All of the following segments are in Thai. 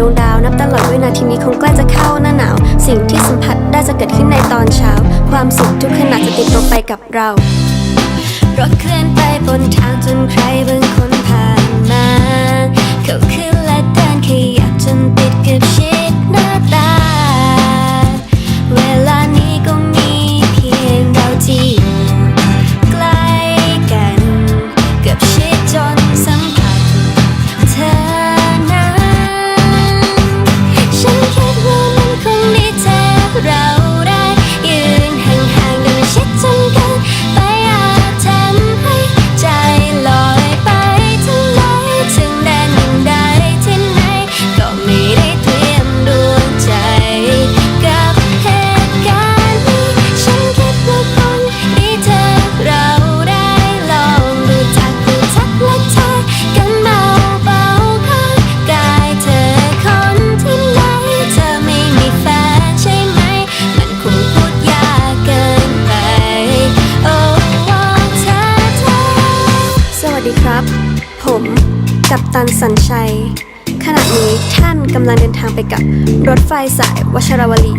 ดวงดาวนับตลอดวินาทีนี้คงใกล้จะเข้าหน้าหนาว สิ่งที่สัมผัสได้จะเกิดขึ้นในตอนเช้า ความสุขทุกขณะจะติดตัวไปกับเรา รถเคลื่อนไปบนทางจนใครบาง ผมกับตันสัญชัย ขณะนี้ท่านกำลังเดินทางไปกับรถไฟสายวชรวลี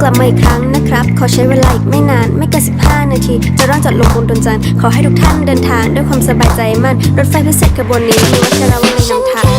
กลับมาอีกครั้งนะครับ ขอใช้เวลาอีกไม่นานไม่เกิน15 นาที จะร่างจอดลงบนดวงจันทร์ขอให้ทุกท่านเดินทางด้วยความสบายใจมั่น รถไฟพิเศษขบวนนี้มีวชรวลีนำทาง